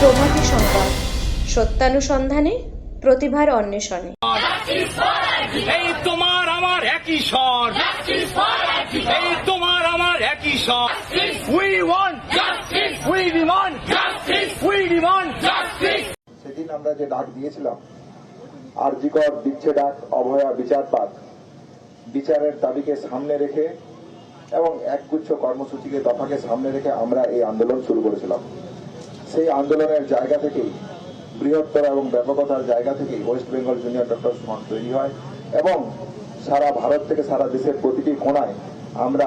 প্রভাতী সংবাদ। সত্যানুসন্ধানে প্রতিভার অন্বেষণে। এই তোমার আমার একই স্বর। এই তোমার আমার একই স্বর। We want we demand we demand সেদিন আমরা যে ডাক দিয়েছিলাম আরজিকর দিচ্ছে ডাক অভয়া বিচার পাক বিচারের দাবিকে সামনে রেখে এবং একগুচ্ছ কর্মসূচিকে দফাকে সামনে রেখে আমরা এই আন্দোলন শুরু করেছিলাম। সেই আন্দোলনের জায়গা থেকেই, বৃহত্তর এবং ব্যাপকতার জায়গা থেকেই West Bengal junior doctor front তৈরি হয় এবং সারা ভারত থেকে সারা দেশের প্রতিটি কোণায় আমরা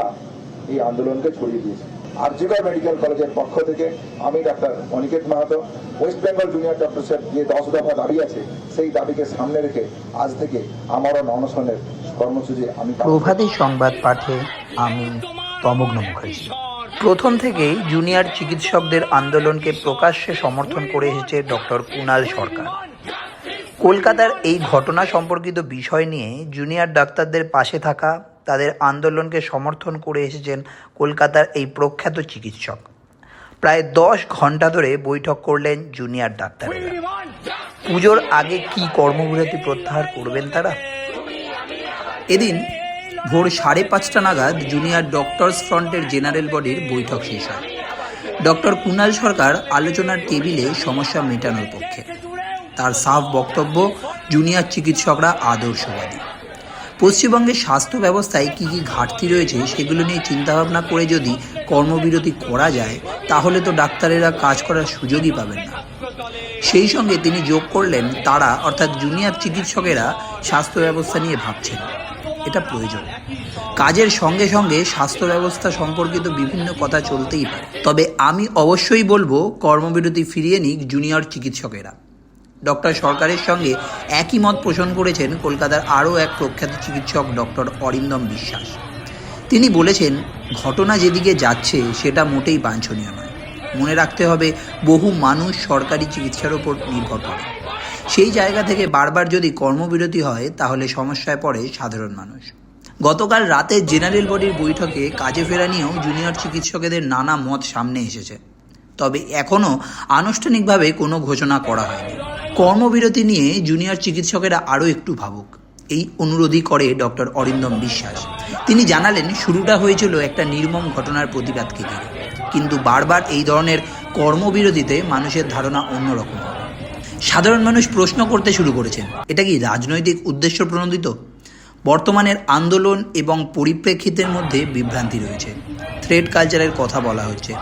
এই আন্দোলনকে ছড়িয়ে দিয়েছি। আরজিগড় মেডিকেল কলেজের পক্ষ থেকে আমি doctor Aniket Mahato West Bengal junior ডক্টরসের যে দশ দফা দাবি আছে, সেই দাবিকে সামনে রেখে আজ থেকে আমারও অনশনের কর্মসূচি আমি প্রভাতী সংবাদ পাঠে আমি তমগ্ন মুখার্জি। প্রথম থেকেই জুনিয়র চিকিৎসকদের আন্দোলনকে প্রকাশ্যে সমর্থন করে এসেছে ডক্টর কুণাল সরকার। কলকাতার এই ঘটনা সম্পর্কিত বিষয় নিয়ে জুনিয়র ডাক্তারদের পাশে থাকা, তাদের আন্দোলনকে সমর্থন করে এসেছেন কলকাতার এই প্রখ্যাত চিকিৎসক। প্রায় দশ ঘণ্টা ধরে বৈঠক করলেন জুনিয়র ডাক্তারেরা। পুজোর আগে কি কর্মবিরতি প্রত্যাহার করবেন তারা? এদিন ভোর সাড়ে পাঁচটা নাগাদ জুনিয়র ডক্টরস ফ্রন্টের জেনারেল বডির বৈঠক শেষ হয়। ডক্টর কুণাল সরকার আলোচনার টেবিলে সমস্যা মেটানোর পক্ষে। তার সাফ বক্তব্য জুনিয়র চিকিৎসকরা আদর্শবাদী। পশ্চিমবঙ্গের স্বাস্থ্য ব্যবস্থায় কী কী ঘাটতি রয়েছে সেগুলো নিয়ে চিন্তাভাবনা করে যদি কর্মবিরতি করা যায়, তাহলে তো ডাক্তারেরা কাজ করার সুযোগই পাবেন না। সেই সঙ্গে তিনি যোগ করলেন তারা, অর্থাৎ জুনিয়র চিকিৎসকেরা, স্বাস্থ্য ব্যবস্থা নিয়ে ভাবছেন। এটা প্রয়োজন। কাজের সঙ্গে সঙ্গে স্বাস্থ্য ব্যবস্থা সম্পর্কিত বিভিন্ন কথা চলতেই পারে। তবে আমি অবশ্যই বলব, কর্মবিরতি ফিরিয়ে নিক জুনিয়র চিকিৎসকেরা। ডক্টর সরকারের সঙ্গে একই মত পোষণ করেছেন কলকাতার আরও এক প্রখ্যাত চিকিৎসক ডক্টর অরিন্দম বিশ্বাস। তিনি বলেছেন, ঘটনা যেদিকে যাচ্ছে, সেটা মোটেই বাঞ্ছনীয় নয়। মনে রাখতে হবে, বহু মানুষ সরকারি চিকিৎসার ওপর নির্ভর করে। সেই জায়গা থেকে বারবার যদি কর্মবিরতি হয়, তাহলে সমস্যায় পড়ে সাধারণ মানুষ। গতকাল রাতে জেনারেল বডির বৈঠকে কাজে ফেরা নিয়েও জুনিয়র চিকিৎসকেদের নানা মত সামনে এসেছে। তবে এখনও আনুষ্ঠানিকভাবে কোনো ঘোষণা করা হয়নি। কর্মবিরতি নিয়ে জুনিয়র চিকিৎসকেরা আরও একটু ভাবুক। এই অনুরোধই করে ডক্টর অরিন্দম বিশ্বাস। তিনি জানালেন, শুরুটা হয়েছিল একটা নির্মম ঘটনার প্রতিবাদকে ঘিরে। কিন্তু বারবার এই ধরনের কর্মবিরতিতে মানুষের ধারণা অন্যরকম। হবে সাধারণ মানুষ প্রশ্ন করতে শুরু করেছেন এটা কি রাজনৈতিক উদ্দেশ্য প্রণোদিত? বর্তমানের আন্দোলন এবং পরিপ্রেক্ষিতের মধ্যে বিভ্রান্তি রয়েছে। থ্রেড কালচারের কথা বলা হচ্ছে।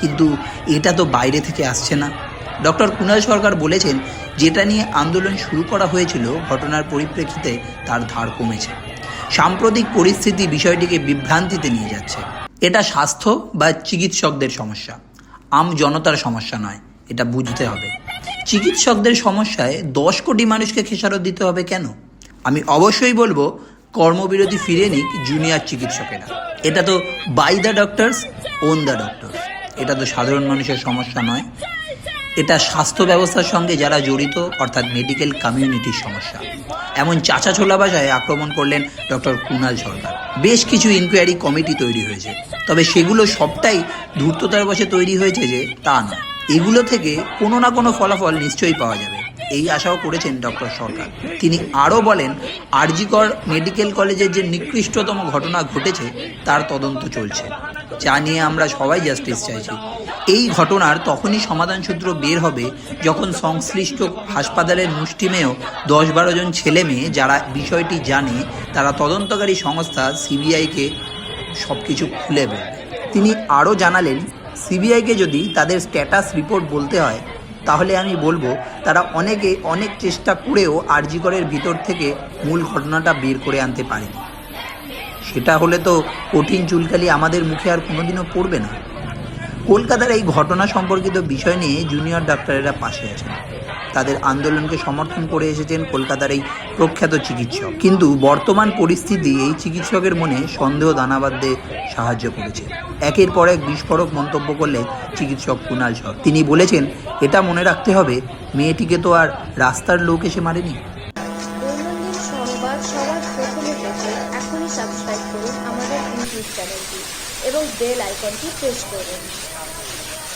কিন্তু এটা তো বাইরে থেকে আসছে না। ডক্টর কুণাল সরকার বলেছেন, যেটা নিয়ে আন্দোলন শুরু করা হয়েছিল, ঘটনার পরিপ্রেক্ষিতে তার ধার কমেছে। সাম্প্রতিক পরিস্থিতি বিষয়টিকে বিভ্রান্তিতে নিয়ে যাচ্ছে। এটা স্বাস্থ্য বা চিকিৎসকদের সমস্যা। আম জনতার সমস্যা নয়, এটা বুঝতে হবে। চিকিৎসকদের সমস্যায় দশ কোটি মানুষকে খেসারত দিতে হবে কেন? আমি অবশ্যই বলব, কর্মবিরতি ফিরে নিক জুনিয়র চিকিৎসকেরা। এটা তো by the doctors on the doctors এটা তো সাধারণ মানুষের সমস্যা নয়। এটা স্বাস্থ্য ব্যবস্থার সঙ্গে যারা জড়িত, অর্থাৎ মেডিকেল কমিউনিটির সমস্যা। এমন চাচা ছোলা ভাষায় আক্রমণ করলেন ডক্টর কুণাল সরকার। বেশ কিছু ইনকোয়ারি কমিটি তৈরি হয়েছে। তবে সেগুলো সবটাই ধূর্ততার বসে তৈরি হয়েছে যে তা নয়। এগুলো থেকে কোনো না কোনো ফলাফল নিশ্চয়ই পাওয়া যাবে। এই আশাও করেছেন ডক্টর সরকার। তিনি আরও বলেন, আরজিকর মেডিকেল কলেজের যে নিকৃষ্টতম ঘটনা ঘটেছে, তার তদন্ত চলছে। যা নিয়ে আমরা সবাই জাস্টিস চাইছি। এই ঘটনার তখনই সমাধান সূত্র বের হবে যখন সংশ্লিষ্ট হাসপাতালের মুষ্টিমেয় দশ বারো জন ছেলে মেয়ে যারা বিষয়টি জানে, তারা তদন্তকারী সংস্থা সিবিআইকে সব কিছু খুলে বলবে তিনি আরও জানালেন সিবিআইকে যদি তাদের স্ট্যাটাস রিপোর্ট বলতে হয়, তাহলে আমি বলব, তারা অনেকে অনেক চেষ্টা করেও আরজিকরের ভিতর থেকে মূল ঘটনাটা বের করে আনতে পারেনি। সেটা হলে তো কঠিন চুলকালি আমাদের মুখে আর কোনোদিনও পড়বে না। কলকাতার এই ঘটনা সম্পর্কিত বিষয় নিয়ে জুনিয়র ডাক্তারেরা পাশে আছেন। তাদের আন্দোলনকে সমর্থন করে এসেছেন কলকাতার এই প্রখ্যাত চিকিৎসক। কিন্তু বর্তমান পরিস্থিতি এই চিকিৎসকের মনে সন্দেহ দানা সাহায্য করেছে। একের পর এক বিস্ফোরক মন্তব্য করলে চিকিৎসক কুণাল সর তিনি বলেছেন, এটা মনে রাখতে হবে, মেয়েটিকে তো আর রাস্তার লোক এসে মারেনি। সংবাদ সবার প্রথমে দেখে এখনই সাবস্ক্রাইব করুন আমাদের ইউটিউব চ্যানেলটি এবং বেল আইকনটি প্রেস করুন।